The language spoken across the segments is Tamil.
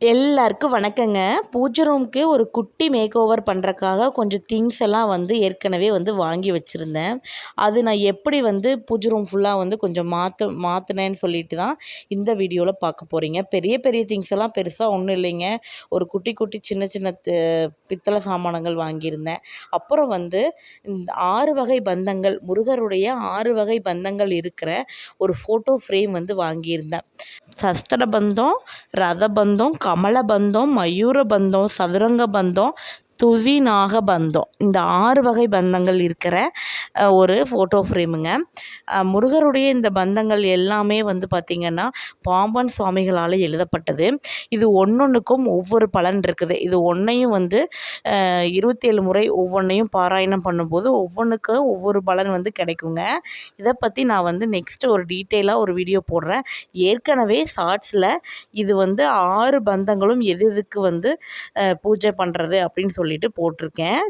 எல்லாருக்கும் வணக்கங்க. பூஜை ரூம்க்கு ஒரு குட்டி மேக் ஓவர் பண்ணுறக்காக கொஞ்சம் திங்ஸ் எல்லாம் வந்து ஏற்கனவே வந்து வாங்கி வச்சுருந்தேன். அது நான் எப்படி வந்து பூஜை ரூம் ஃபுல்லாக வந்து கொஞ்சம் மாற்று மாற்றினேன்னு சொல்லிட்டு தான் இந்த வீடியோவில் பார்க்க போகிறீங்க பெரிய பெரிய திங்ஸ் எல்லாம் பெருசாக ஒன்றும் இல்லைங்க. ஒரு குட்டி குட்டி சின்ன சின்ன பித்தளை சாமானங்கள் வாங்கியிருந்தேன். அப்புறம் வந்து இந்த ஆறு வகை பந்தங்கள் முருகருடைய ஆறு வகை பந்தங்கள் இருக்கிற ஒரு ஃபோட்டோ ஃப்ரேம் வந்து வாங்கியிருந்தேன். சஸ்தட பந்தம் ரத பந்தம் கமல பந்தம் மயூர பந்தம் சதுரங்க பந்தம் துவிநாக பந்தம். இந்த ஆறு வகை பந்தங்கள் இருக்கிற ஒரு ஃபோட்டோ ஃப்ரேமுங்க முருகருடைய இந்த பந்தங்கள் எல்லாமே வந்து பார்த்திங்கன்னா பாம்பன் சுவாமிகளால் எழுதப்பட்டது. இது ஒன்றொன்றுக்கும் ஒவ்வொரு பலன் இருக்குது. இது ஒன்றையும் வந்து இருபத்தேழு முறை ஒவ்வொன்றையும் பாராயணம் பண்ணும்போது ஒவ்வொன்றுக்கும் ஒவ்வொரு பலன் வந்து கிடைக்குங்க. இதை பற்றி நான் வந்து நெக்ஸ்ட்டு ஒரு டீட்டெயிலாக ஒரு வீடியோ போடுறேன். ஏற்கனவே ஷார்ட்ஸில் இது வந்து ஆறு பந்தங்களும் எது எதுக்கு வந்து பூஜை பண்ணுறது அப்படின்னு சொல்லி சொல்லிட்டு போட்டிருக்கேன்.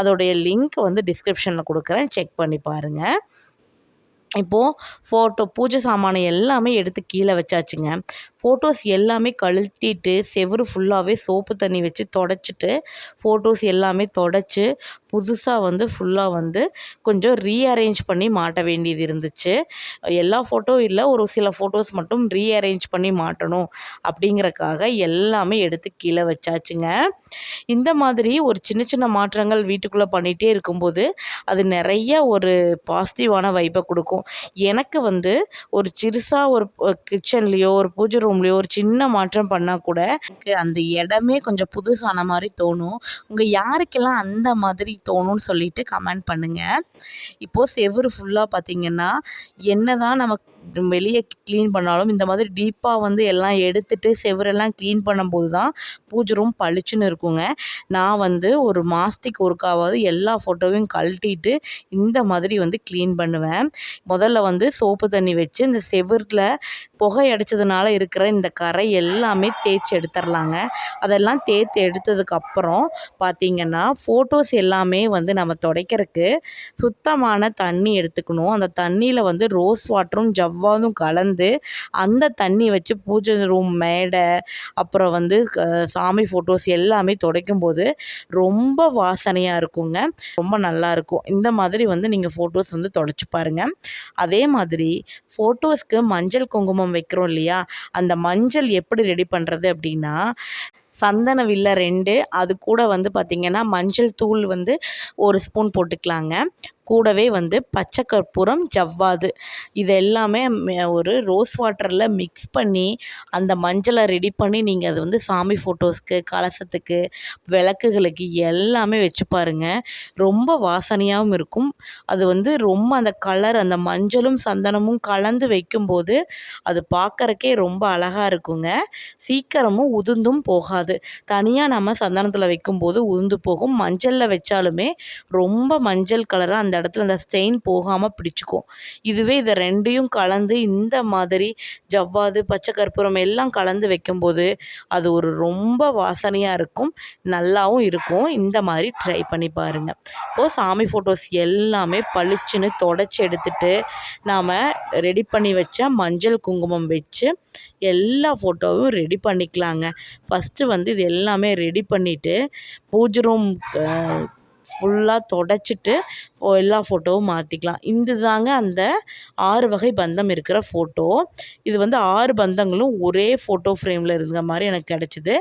அதோடைய லிங்க் வந்து டிஸ்கிரிப்ஷனில் கொடுக்குறேன். செக் பண்ணி பாருங்கள் இப்போது ஃபோட்டோ பூஜை சாமானை எல்லாமே எடுத்து கீழே வச்சாச்சுங்க. ஃபோட்டோஸ் எல்லாமே கழட்டிட்டு செவுரு ஃபுல்லாகவே சோப்பு தண்ணி வச்சு தொடச்சிட்டு ஃபோட்டோஸ் எல்லாமே தொடச்சி புதுசாக வந்து ஃபுல்லாக வந்து கொஞ்சம் ரீஅரேஞ்ச் பண்ணி மாட்ட வேண்டியது இருந்துச்சு. எல்லா ஃபோட்டோ இல்லை ஒரு சில ஃபோட்டோஸ் மட்டும் ரீஅரேஞ்ச் பண்ணி மாட்டணும் அப்படிங்கிறக்காக எல்லாமே எடுத்து கீழே வச்சாச்சுங்க. இந்த மாதிரி ஒரு சின்ன சின்ன மாற்றங்கள் வீட்டுக்குள்ளே பண்ணிகிட்டே இருக்கும்போது அது நிறைய ஒரு பாசிட்டிவான வைப்பை கொடுக்கும். எனக்கு வந்து ஒரு சிறுசாக ஒரு கிச்சன்லேயோ ஒரு பூஜை ரூம்லேயோ ஒரு சின்ன மாற்றம் பண்ணால் கூட எனக்கு அந்த இடமே கொஞ்சம் புதுசான மாதிரி தோணும். உங்கள் யாருக்கெல்லாம் அந்த மாதிரி தோணும்னு சொல்லிட்டு கமெண்ட் பண்ணுங்கள் இப்போது செவுரு ஃபுல்லாக பார்த்திங்கன்னா என்ன தான் நமக்கு வெளியே க்ளீன் பண்ணாலும் இந்த மாதிரி டீப்பாக வந்து எல்லாம் எடுத்துட்டு செவரெல்லாம் க்ளீன் பண்ணும்போது தான் பூஜை ரூம் பளிச்சுன்னு இருக்குங்க. நான் வந்து ஒரு மாதத்துக்கு ஒருக்காவது எல்லா ஃபோட்டோவையும் கழட்டிட்டு இந்த மாதிரி வந்து க்ளீன் பண்ணுவேன். முதல்ல வந்து சோப்பு தண்ணி வச்சு இந்த செவுரில் புகை அடித்ததுனால இருக்கிற இந்த கரை எல்லாமே தேய்ச்சி எடுத்துடலாங்க அதெல்லாம் தேய்த்து எடுத்ததுக்கப்புறம் பார்த்திங்கன்னா ஃபோட்டோஸ் எல்லாமே வந்து நம்ம துடைக்கிறதுக்கு சுத்தமான தண்ணி எடுத்துக்கணும். அந்த தண்ணியில் வந்து ரோஸ் வாட்டரும் ஜவ்வாதும் கலந்து அந்த தண்ணி வச்சு பூஜை ரூம் மேடை அப்புறம் வந்து சாமி ஃபோட்டோஸ் எல்லாமே துடைக்கும் போது ரொம்ப வாசனையாக இருக்குங்க. ரொம்ப நல்லாயிருக்கும் இந்த மாதிரி வந்து நீங்கள் ஃபோட்டோஸ் வந்து தொடச்சி பாருங்கள் அதே மாதிரி ஃபோட்டோஸ்க்கு மஞ்சள் குங்குமம் வைக்கிறோம் இல்லையா? அந்த மஞ்சள் எப்படி ரெடி பண்ணுறது அப்படின்னா சந்தன வில்லை ரெண்டு அது கூட வந்து பார்த்திங்கன்னா மஞ்சள் தூள் வந்து ஒரு ஸ்பூன் போட்டுக்கலாங்க. கூடவே வந்து பச்சை கற்பூரம் ஜவ்வாது. இது எல்லாமே ஒரு ரோஸ் வாட்டரில் மிக்ஸ் பண்ணி அந்த மஞ்சளை ரெடி பண்ணி நீங்கள் அது வந்து சாமி ஃபோட்டோஸ்க்கு கலசத்துக்கு விளக்குகளுக்கு எல்லாமே வச்சு பாருங்கள் ரொம்ப வாசனையாகவும் இருக்கும். அது வந்து ரொம்ப அந்த கலர் அந்த மஞ்சளும் சந்தனமும் கலந்து வைக்கும்போது அது பார்க்குறக்கே ரொம்ப அழகாக இருக்குங்க. சீக்கிரமும் உதிர்ந்தும் போகாது. தனியாக நம்ம சந்தனத்தில் வைக்கும்போது உதிர்ந்து போகும். மஞ்சளில் வச்சாலுமே ரொம்ப மஞ்சள் கலராக அந்த இடத்துல அந்த ஸ்டெயின் போகாமல் பிடிச்சிக்கும் இதுவே இதை ரெண்டையும் கலந்து இந்த மாதிரி ஜவ்வாது பச்சை கற்பூரம் எல்லாம் கலந்து வைக்கும்போது அது ஒரு ரொம்ப வாசனையாக இருக்கும் நல்லாவும் இருக்கும். இந்த மாதிரி ட்ரை பண்ணி பாருங்கள் இப்போது சாமி ஃபோட்டோஸ் எல்லாமே பளிச்சுன்னு தொடச்சி எடுத்துட்டு நாம் ரெடி பண்ணி வச்ச மஞ்சள் குங்குமம் வச்சு எல்லா ஃபோட்டோவும் ரெடி பண்ணிக்கலாங்க. ஃபஸ்ட்டு வந்து இது எல்லாமே ரெடி பண்ணிவிட்டு பூஜை ரூம் ஃபுல்லாக தொடச்சிட்டு எல்லா ஃபோட்டோவும் மாட்டிக்கலாம் இது தாங்க அந்த ஆறு வகை பந்தம் இருக்கிற ஃபோட்டோ இது வந்து ஆறு பந்தங்களும் ஒரே ஃபோட்டோ ஃப்ரேமில் இருந்த மாதிரி எனக்கு கிடச்சிது.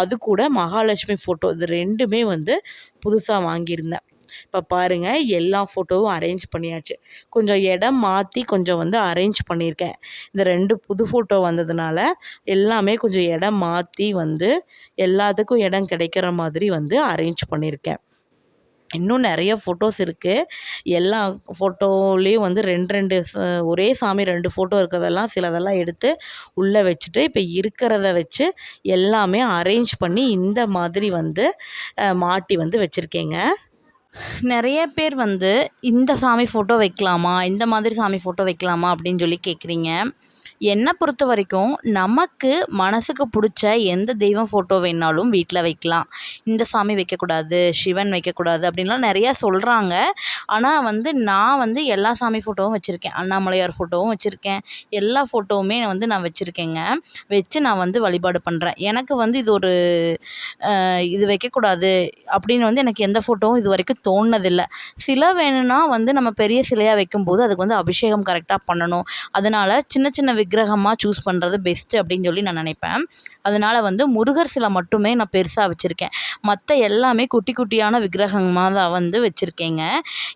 அது கூட மகாலட்சுமி ஃபோட்டோ இது ரெண்டுமே வந்து புதுசாக வாங்கியிருந்தேன். இப்போ பாருங்கள் எல்லா ஃபோட்டோவும் அரேஞ்ச் பண்ணியாச்சு. கொஞ்சம் இடம் மாற்றி கொஞ்சம் வந்து அரேஞ்ச் பண்ணியிருக்கேன். இந்த ரெண்டு புது ஃபோட்டோ வந்ததுனால எல்லாமே கொஞ்சம் இடம் மாற்றி வந்து எல்லாத்துக்கும் இடம் கிடைக்கிற மாதிரி வந்து அரேஞ்ச் பண்ணியிருக்கேன். இன்னும் நிறைய ஃபோட்டோஸ் இருக்குது எல்லா ஃபோட்டோலேயும் வந்து ரெண்டு ரெண்டு ஒரே சாமி ரெண்டு ஃபோட்டோ இருக்கிறதெல்லாம் சிலதெல்லாம் எடுத்து உள்ளே வச்சுட்டு இப்போ இருக்கிறத வச்சு எல்லாமே அரேஞ்ச் பண்ணி இந்த மாதிரி வந்து மாட்டி வந்து வச்சுருக்கேங்க. நிறைய பேர் வந்து இந்த சாமி ஃபோட்டோ வைக்கலாமா? இந்த மாதிரி சாமி ஃபோட்டோ வைக்கலாமா? அப்படின்னு சொல்லி கேட்குறீங்க என்னை பொறுத்த வரைக்கும் நமக்கு மனதுக்கு பிடிச்ச எந்த தெய்வம் ஃபோட்டோ வேணாலும் வீட்டில் வைக்கலாம். இந்த சாமி வைக்கக்கூடாது சிவன் வைக்கக்கூடாது அப்படின்லாம் நிறையா சொல்கிறாங்க ஆனால் வந்து நான் வந்து எல்லா சாமி ஃபோட்டோவும் வச்சுருக்கேன். அண்ணாமலையார் ஃபோட்டோவும் வச்சுருக்கேன். எல்லா ஃபோட்டோவுமே வந்து நான் வச்சுருக்கேங்க. வச்சு நான் வந்து வழிபாடு பண்ணுறேன் எனக்கு வந்து இது ஒரு இது வைக்கக்கூடாது அப்படின்னு வந்து எனக்கு எந்த ஃபோட்டோவும் இது வரைக்கும் தோணுனதில்லை. சிலை வேணும்னா வந்து நம்ம பெரிய சிலையாக வைக்கும்போது அதுக்கு வந்து அபிஷேகம் கரெக்டாக பண்ணணும். அதனால் சின்ன சின்ன விக்கிரகமாக சூஸ் பண்ணுறது பெஸ்ட்டு அப்படின்னு சொல்லி நான் நினைப்பேன். அதனால் வந்து முருகர் சிலை மட்டுமே நான் பெருசாக வச்சுருக்கேன். மற்ற எல்லாமே குட்டி குட்டியான விக்கிரகமாக தான் வந்து வச்சுருக்கேங்க.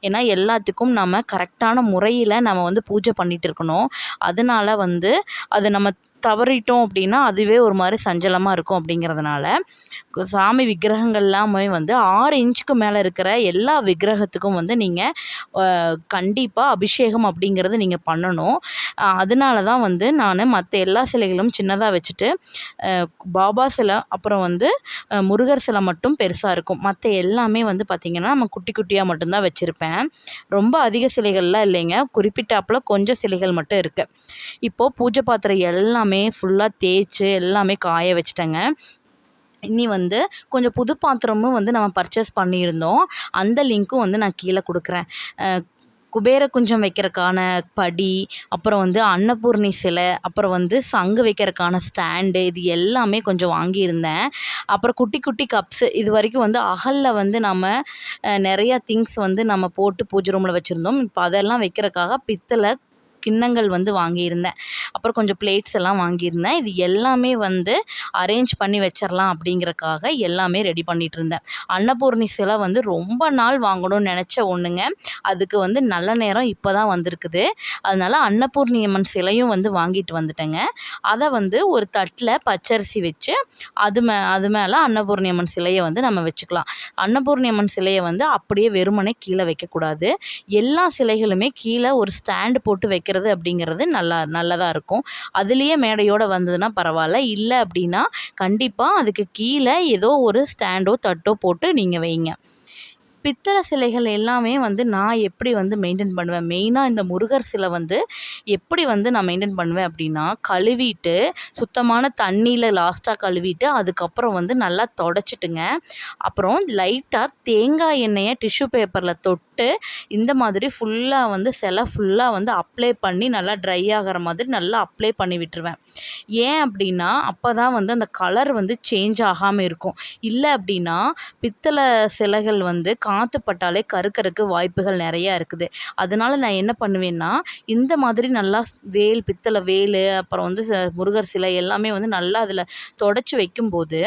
ஏன்னா எல்லாத்துக்கும் நம்ம கரெக்டான முறையில் நம்ம வந்து பூஜை பண்ணிகிட்டு இருக்கணும். அதனால் வந்து அது நம்ம தவறிட்டோம் அப்படின்னா அதுவே ஒரு மாதிரி சஞ்சலமாக இருக்கும் அப்படிங்கிறதுனால சாமி விக்கிரகங்கள் எல்லாமே வந்து ஆறு இன்ச்சுக்கு மேலே இருக்கிற எல்லா விக்கிரகத்துக்கும் வந்து நீங்கள் கண்டிப்பாக அபிஷேகம் அப்படிங்கிறது நீங்கள் பண்ணணும். அதனால தான் வந்து நான் மற்ற எல்லா சிலைகளும் சின்னதாக வச்சுட்டு பாபா சிலை அப்புறம் வந்து முருகர் சிலை மட்டும் பெருசாக இருக்கும். மற்ற எல்லாமே வந்து பார்த்திங்கன்னா நம்ம குட்டி குட்டியாக மட்டும்தான் வச்சுருப்பேன். ரொம்ப அதிக சிலைகள்லாம் இல்லைங்க. குறிப்பிட்டாப்பில் கொஞ்சம் சிலைகள் மட்டும் இருக்குது இப்போது பூஜை பாத்திரம் எல்லாமே ஃபுல்லாக தேய்ச்சி எல்லாமே காய வச்சுட்டேங்க. இனி வந்து கொஞ்சம் புது பாத்திரமும் வந்து நம்ம பர்ச்சேஸ் பண்ணியிருந்தோம். அந்த லிங்க்கும் வந்து நான் கீழே கொடுக்குறேன். குபேர குஞ்சம் வைக்கிறக்கான படி அப்புறம் வந்து அன்னபூர்ணி சிலை அப்புறம் வந்து சங்கு வைக்கிறக்கான ஸ்டாண்டு இது எல்லாமே கொஞ்சம் வாங்கியிருந்தேன். அப்புறம் குட்டி குட்டி கப்ஸு இது வரைக்கும் வந்து அகலில் வந்து நம்ம நிறையா திங்ஸ் வந்து நம்ம போட்டு பூஜை ரூமில் வச்சுருந்தோம். இப்போ அதெல்லாம் வைக்கிறக்காக பித்தளை கிண்ணங்கள் வந்து வாங்கியிருந்தேன். அப்புறம் கொஞ்சம் பிளேட்ஸ் எல்லாம் வாங்கியிருந்தேன். இது எல்லாமே வந்து அரேஞ்ச் பண்ணி வச்சிடலாம் அப்படிங்கிறக்காக எல்லாமே ரெடி பண்ணிகிட்டு இருந்தேன் அன்னபூர்ணி சிலை வந்து ரொம்ப நாள் வாங்கணும்னு நினச்ச ஒன்றுங்க அதுக்கு வந்து நல்ல நேரம் இப்போ தான் வந்திருக்குது. அதனால் அன்னபூர்ணி அம்மன் சிலையும் வந்து வாங்கிட்டு வந்துட்டேங்க. அதை வந்து ஒரு தட்டில் பச்சரிசி வச்சு அது மே அது மேலே அன்னபூர்ணி அம்மன் சிலையை வந்து நம்ம வச்சுக்கலாம். அன்னபூர்ணி அம்மன் சிலையை வந்து அப்படியே வெறுமனே கீழே வைக்கக்கூடாது. எல்லா சிலைகளுமே கீழே ஒரு ஸ்டாண்டு போட்டு வைக்கிற வைக்கிறது அப்படிங்கிறது நல்லா நல்லதாக இருக்கும். அதுலேயே மேடையோடு வந்ததுன்னா பரவாயில்ல. இல்லை அப்படின்னா கண்டிப்பாக அதுக்கு கீழே ஏதோ ஒரு ஸ்டாண்டோ தட்டோ போட்டு நீங்கள் வைங்க. பித்தளை சிலைகள் எல்லாமே வந்து நான் எப்படி வந்து மெயின்டைன் பண்ணுவேன்? மெயினாக இந்த முருகர் சிலை வந்து எப்படி வந்து நான் மெயின்டைன் பண்ணுவேன் அப்படின்னா கழுவிட்டு சுத்தமான தண்ணியில் லாஸ்ட்டாக கழுவிட்டு அதுக்கப்புறம் வந்து நல்லா தொடச்சிட்டுங்க. அப்புறம் லைட்டாக தேங்காய் எண்ணெயை டிஷ்யூ பேப்பரில் தொட்டு இந்த மாதிரி ஃபுல்லாக வந்து சிலை ஃபுல்லாக வந்து அப்ளை பண்ணி நல்லா ட்ரை ஆகிற மாதிரி நல்லா அப்ளை பண்ணி விட்டுருவேன். ஏன் அப்படின்னா அப்போ தான் வந்து அந்த கலர் வந்து சேஞ்ச் ஆகாமல் இருக்கும். இல்லை அப்படின்னா பித்தளை சிலைகள் வந்து கா காற்று பட்டாலே கருக்கறக்கு வாய்ப்புகள் நிறையா இருக்குது. அதனால் நான் என்ன பண்ணுவேன்னா இந்த மாதிரி நல்லா வேல் பித்தளை வேல் அப்புறம் வந்து முருகர் சிலை எல்லாமே வந்து நல்லா அதில் துடச்சி வைக்கும்போது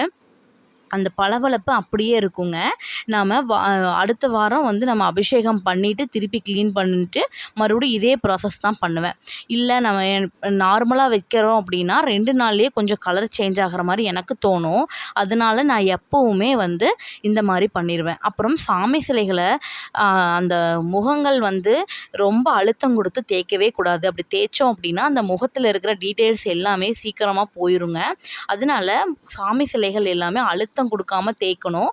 அந்த பளபளப்பு அப்படியே இருக்குங்க. நாம் வா அடுத்த வாரம் வந்து நம்ம அபிஷேகம் பண்ணிவிட்டு திருப்பி க்ளீன் பண்ணிட்டு மறுபடியும் இதே ப்ராசஸ் தான் பண்ணுவேன். இல்லை நம்ம நார்மலாக வைக்கிறோம் அப்படின்னா ரெண்டு நாள்லேயே கொஞ்சம் கலர் சேஞ்ச் ஆகிற மாதிரி எனக்கு தோணும். அதனால நான் எப்போவுமே வந்து இந்த மாதிரி பண்ணிடுவேன் அப்புறம் சாமி சிலைகளை அந்த முகங்கள் வந்து ரொம்ப அழுத்தம் கொடுத்து தேய்க்கவே கூடாது. அப்படி தேய்ச்சோம் அப்படின்னா அந்த முகத்தில் இருக்கிற டீட்டெயில்ஸ் எல்லாமே சீக்கிரமாக போயிருங்க. அதனால சாமி சிலைகள் எல்லாமே அழுத்த அழுத்தம் கொடுக்காம தேய்க்கணும்.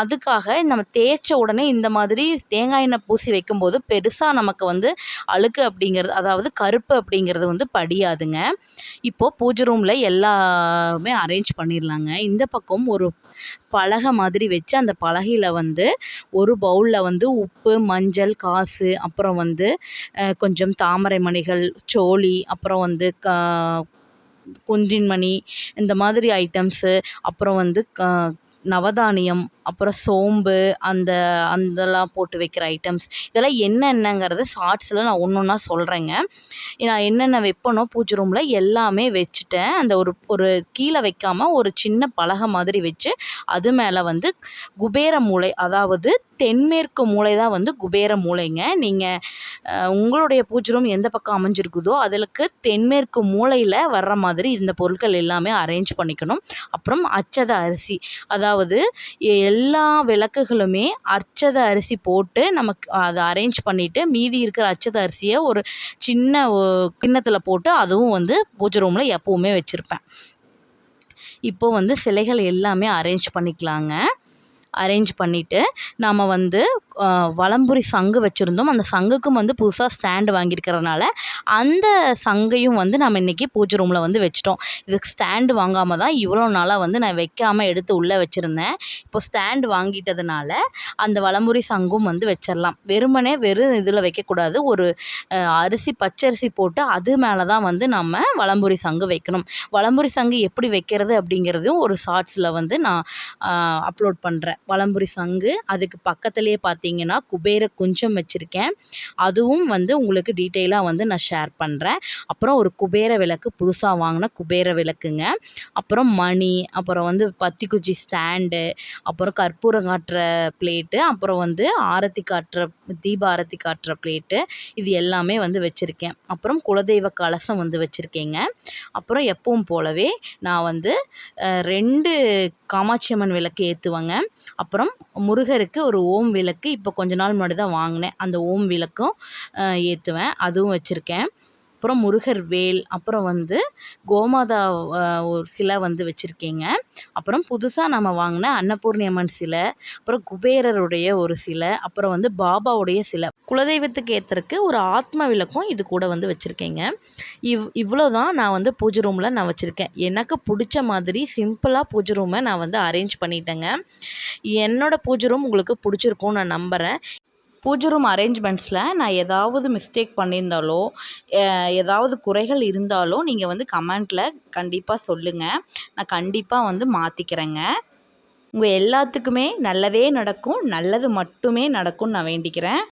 அதுக்காக நம்ம தேய்ச்ச உடனே இந்த மாதிரி தேங்காய் எண்ணெய் பூசி வைக்கும்போது பெருசாக நமக்கு வந்து அழுக்கு அப்படிங்கிறது அதாவது கருப்பு அப்படிங்கிறது வந்து படியாதுங்க. இப்போது பூஜை ரூமில் எல்லாமே அரேஞ்ச் பண்ணிடலாங்க. இந்த பக்கம் ஒரு பலகை மாதிரி வச்சு அந்த பலகையில் வந்து ஒரு பவுலில் வந்து உப்பு மஞ்சள் காசு அப்புறம் வந்து கொஞ்சம் தாமரை மணிகள் சோழி அப்புறம் வந்து க குன்றின் மணி இந்த மாதிரி ஐட்டம்ஸு அப்புறம் வந்து க நவதானியம் அப்புறம் சோம்பு அந்த அதெல்லாம் போட்டு வைக்கிற ஐட்டம்ஸ் இதெல்லாம் என்னென்னங்கிறத ஷார்ட்ஸில் நான் ஒன்று ஒன்றா சொல்கிறேங்க நான் என்னென்ன வைப்பனோ பூஜை ரூமில் எல்லாமே வச்சுட்டேன். அந்த ஒரு ஒரு கீழே வைக்காமல் ஒரு சின்ன பலகை மாதிரி வச்சு அது மேலே வந்து குபேர மூளை அதாவது தென்மேற்கு மூலை தான் வந்து குபேர மூலைங்க நீங்கள் உங்களுடைய பூஜை ரூம் எந்த பக்கம் அமைஞ்சிருக்குதோ அதற்கு தென்மேற்கு மூலையில் வர்ற மாதிரி இந்த பொருட்கள் எல்லாமே அரேஞ்ச் பண்ணிக்கணும். அப்புறம் அச்சத அரிசி அதாவது எல் எல்லா விளக்குகளுமே அச்சத அரிசி போட்டு நமக்கு அதை அரேஞ்ச் பண்ணிவிட்டு மீதி இருக்கிற அச்சத அரிசியை ஒரு சின்ன கிண்ணத்தில் போட்டு அதுவும் வந்து பூஜை ரூமில் எப்போவுமே வச்சுருப்பேன். இப்போது வந்து சிலைகள் எல்லாமே அரேஞ்ச் பண்ணிக்கலாங்க. அரேஞ்ச் பண்ணிவிட்டு நாம் வந்து வலம்புரி சங்கு வச்சுருந்தோம். அந்த சங்குக்கும் வந்து புதுசாக ஸ்டாண்டு வாங்கியிருக்கிறதுனால அந்த சங்கையும் வந்து நம்ம இன்றைக்கி பூஜை ரூமில் வந்து வச்சிட்டோம். இதுக்கு ஸ்டாண்டு வாங்காமல் தான் இவ்வளோ நாளாக வந்து நான் வைக்காமல் எடுத்து உள்ளே வச்சுருந்தேன். இப்போ ஸ்டாண்டு வாங்கிட்டதுனால அந்த வலம்புரி சங்கும் வந்து வச்சிடலாம் வெறுமனே வெறும் இதில் வைக்கக்கூடாது. ஒரு அரிசி பச்சரிசி போட்டு அது மேலே தான் வந்து நம்ம வலம்புரி சங்கு வைக்கணும். வலம்புரி சங்கு எப்படி வைக்கிறது அப்படிங்கிறதையும் ஒரு ஷார்ட்ஸில் வந்து நான் அப்லோட் பண்ணுறேன் பழம்புரி சங்கு. அதுக்கு பக்கத்துலேயே பார்த்தீங்கன்னா குபேர குஞ்சம் வச்சுருக்கேன். அதுவும் வந்து உங்களுக்கு டீட்டெயிலாக வந்து நான் ஷேர் பண்ணுறேன் அப்புறம் ஒரு குபேர விளக்கு புதுசாக வாங்கின குபேர விளக்குங்க. அப்புறம் மணி அப்புறம் வந்து பத்திக்குச்சி ஸ்டாண்டு அப்புறம் கற்பூரம் காட்டுற பிளேட்டு அப்புறம் வந்து ஆரத்தி காட்டுற தீப ஆரத்தி காட்டுற பிளேட்டு இது எல்லாமே வந்து வச்சுருக்கேன். அப்புறம் குலதெய்வ கலசம் வந்து வச்சுருக்கேங்க. அப்புறம் எப்பவும் போலவே நான் வந்து ரெண்டு காமாட்சி அம்மன் விளக்கு ஏற்றுவேங்க அப்புறம் முருகருக்கு ஒரு ஓம் விளக்கு. இப்போ கொஞ்ச நாள் முன்னாடி தான் வாங்கினேன். அந்த ஓம் விளக்கும் ஏற்றுவேன் அதுவும் வச்சுருக்கேன். அப்புறம் முருகர் வேல் அப்புறம் வந்து கோமாதா ஒரு சிலை வந்து வச்சுருக்கேங்க. அப்புறம் புதுசாக நம்ம வாங்கின அன்னபூர்ணி அம்மன் சிலை அப்புறம் குபேரருடைய ஒரு சிலை அப்புறம் வந்து பாபாவுடைய சிலை. குலதெய்வத்துக்கு ஏற்றுறக்கு ஒரு ஆத்ம விளக்கும் இது கூட வந்து வச்சுருக்கேங்க. இவ் இவ்வளோ தான் நான் வந்து பூஜை ரூமில் நான் வச்சுருக்கேன். எனக்கு பிடிச்ச மாதிரி சிம்பிளாக பூஜை ரூமை நான் வந்து அரேஞ்ச் பண்ணிட்டேங்க. என்னோடய பூஜை ரூம் உங்களுக்கு பிடிச்சிருக்கும்னு நான் நம்புகிறேன் பூஜை ரூம் அரேஞ்ச்மெண்ட்ஸில் நான் ஏதாவது மிஸ்டேக் பண்ணியிருந்தாலோ ஏதாவது குறைகள் இருந்தாலோ நீங்கள் வந்து கமெண்ட்டில் கண்டிப்பாக சொல்லுங்கள் நான் கண்டிப்பாக வந்து மாற்றிக்கிறேங்க உங்கள் எல்லாத்துக்குமே நல்லதே நடக்கும் நல்லது மட்டுமே நடக்கும்னு நான் வேண்டிக்கிறேன்.